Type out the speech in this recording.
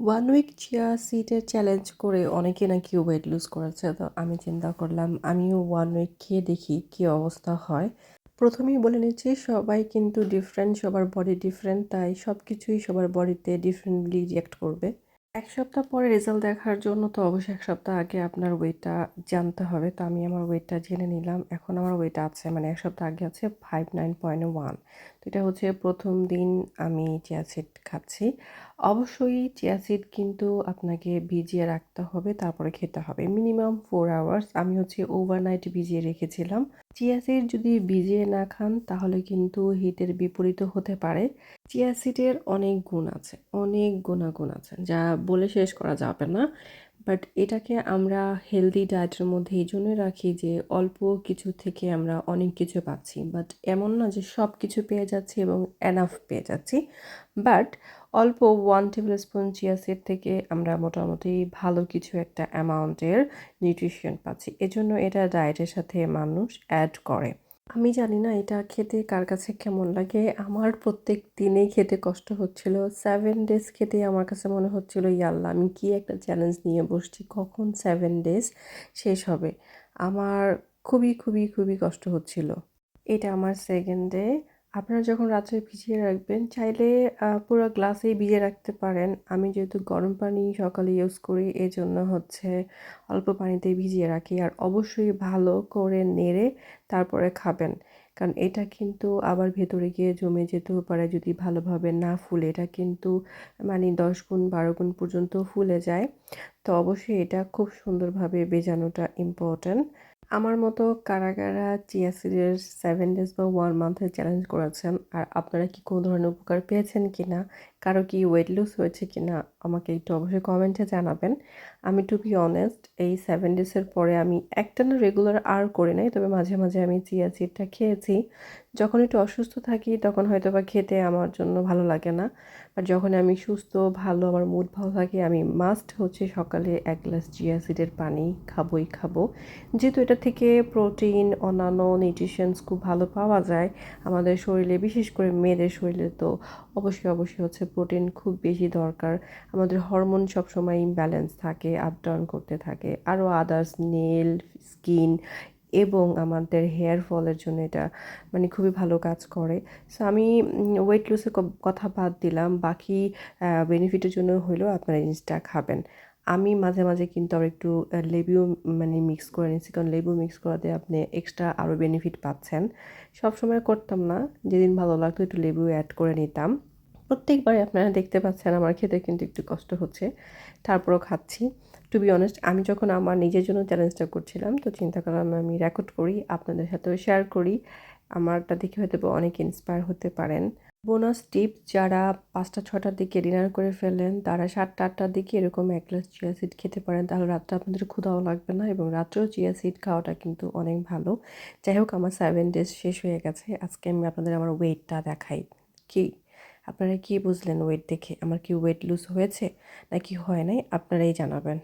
One week chia সিটের challenge করে অনেকে নাকি ওয়েট লুজ করেছে, তো আমি চিন্তা করলাম, আমিও ওয়ান উইক খেয়ে দেখি কী অবস্থা হয়। প্রথমেই বলে নিচ্ছি, সবাই কিন্তু ডিফারেন্ট সবার বডি ডিফারেন্ট তাই সব কিছুই সবার বডিতে ডিফারেন্টলি রিয়াক্ট করবে। এক সপ্তাহ পরে রেজাল্ট দেখার জন্য তো অবশ্যই এক সপ্তাহ আগে আপনার ওয়েটটা জানতে হবে, তো আমি আমার ওয়েটটা জেনে নিলাম। এখন আমার ওয়েট আছে মানে এক সপ্তাহ আগে আছে ফাইভ নাইন পয়েন্ট ওয়ান এটা হচ্ছে প্রথম দিন আমি চিয়াসিড খাচ্ছি। অবশ্যই চিয়া চিয়াসিড কিন্তু আপনাকে ভিজিয়ে রাখতে হবে, তারপরে খেতে হবে। মিনিমাম ফোর আওয়ার্স আমি হচ্ছে ওভারনাইট ভিজিয়ে রেখেছিলাম। চিয়া চিয়াসিড যদি ভিজিয়ে না খান, তাহলে কিন্তু হিটের বিপরীত হতে পারে। চিয়া চিয়াসিডের অনেক গুণ আছে, অনেক গুণাগুণ আছে, যা বলে শেষ করা যাবে না। বাট এটাকে আমরা হেলদি ডায়েটের মধ্যে এই জন্য রাখি যে অল্প কিছু থেকে আমরা অনেক কিছু পাচ্ছি। বাট এমন না যে সব কিছু পেয়ে যাচ্ছি এবং এনাফ পেয়ে যাচ্ছি। বাট অল্প one tablespoon chia seed থেকে আমরা মোটামুটি ভালো কিছু একটা অ্যামাউন্টের নিউট্রিশন পাচ্ছি। এজন্য এটা ডায়েটের সাথে মানুষ অ্যাড করে। আমি জানি না এটা খেতে কার কাছে কেমন লাগে। আমার প্রত্যেক দিনে খেতে কষ্ট হচ্ছিল। সেভেন ডেজ খেতে আমার কাছে মনে হচ্ছিল, ইয়াল্লা, আমি কি একটা চ্যালেঞ্জ নিয়ে বসছি? কখন সেভেন ডেজ শেষ হবে? আমার খুবই খুবই খুবই কষ্ট হচ্ছিল। এটা আমার সেকেন্ড ডে আপনারা যখন রাত্রে ভিজিয়ে রাখবেন, চাইলে পুরো গ্লাসেই ভিজিয়ে রাখতে পারেন। আমি যেহেতু গরম পানি সকালে ইউজ করি এই জন্য হচ্ছে অল্প পানিতে ভিজিয়ে রাখি। আর অবশ্যই ভালো করে নেড়ে তারপরে খাবেন। কারণ এটা কিন্তু আবার ভেতরে গিয়ে জমে যেতেও পারে যদি ভালোভাবে না ফুলে। এটা কিন্তু মানে দশ গুণ, বারো গুণ পর্যন্ত ফুলে যায়। তো অবশ্যই এটা খুব সুন্দরভাবে বেজানোটা ইম্পর্ট্যান্ট আমার মতো কারা কারা চিয়া সিডের সেভেন ডেজ বা ওয়ান মান্থের চ্যালেঞ্জ করেছেন, আর আপনারা কি কোনো ধরনের উপকার পেয়েছেন কি না কারও কি ওয়েট লুজ হয়েছে কি না আমাকে একটু অবশ্যই কমেন্টে জানাবেন। আমি টু বি অনেস্ট এই সেভেন ডেজের পরে আমি একটা না রেগুলার আর করি নাই, তবে মাঝে মাঝে আমি চিয়া সিডটা খেয়েছি। যখন একটু অসুস্থ থাকি, তখন হয়তো বা খেতে আমার জন্য ভালো লাগে না। বাট যখন আমি সুস্থ, ভালো, আমার মুড ভালো থাকে, আমি মাস্ট হচ্ছে সকালে এক গ্লাস চিয়া সিডের পানি খাবোই খাব। যেহেতু এটা থেকে প্রোটিন অন্যান্য নিউট্রিশনস খুব ভালো পাওয়া যায় আমাদের শরীরে, বিশেষ করে মেয়েদের শরীরে তো অবশ্যই অবশ্যই হচ্ছে প্রোটিন খুব বেশি দরকার। আমাদের হরমোন সবসময় ইমব্যালেন্স থাকে আপ ডাউন করতে থাকে। আরও আদার্স নেল স্কিন এবং আমাদের হেয়ার ফলের জন্য এটা মানে খুবই ভালো কাজ করে। সো আমি ওয়েট লুসের কথা বাদ দিলাম। বাকি বেনিফিটের জন্য হলেও আপনারা জিনিসটা খাবেন। আমি মাঝে মাঝে কিন্তু আবার একটু লেবুও মানে মিক্স করে নিচ্ছি কারণ লেবু মিক্স করাতে আপনি এক্সট্রা আরও বেনিফিট পাচ্ছেন। সব সময় করতাম না। যেদিন ভালো লাগতো একটু লেবু অ্যাড করে নিতাম। প্রত্যেকবারে আপনারা দেখতে পাচ্ছেন আমার খেতে কিন্তু একটু কষ্ট হচ্ছে। তারপরও খাচ্ছি। টু বি অনেস্ট আমি যখন আমার নিজের জন্য চ্যালেঞ্জটা করছিলাম, তো চিন্তা করলাম আমি রেকর্ড করি, আপনাদের সাথেও শেয়ার করি। আমারটা দেখে হয়তো অনেক ইন্সপায়ার হতে পারেন। বোনাস টিপ যারা পাঁচটা ছটার দিকে ডিনার করে ফেলেন, তারা সাতটা, আটটার দিকে এরকম এক গ্লাস চিয়া সিড খেতে পারেন। তাহলে রাত্রে আপনাদের ক্ষুধাও লাগবে না এবং রাত্রেও চিয়া সিড খাওয়াটা কিন্তু অনেক ভালো। যাই হোক, আমার সেভেন ডেজ শেষ হয়ে গেছে। আজকে আমি আপনাদের আমার ওয়েটটা দেখাই। কি? আপনারা কি বুঝলেন ওয়েট দেখে? আমার কি ওয়েট লুজ হয়েছে? নাকি হয় নাই? আপনারাই জানাবেন।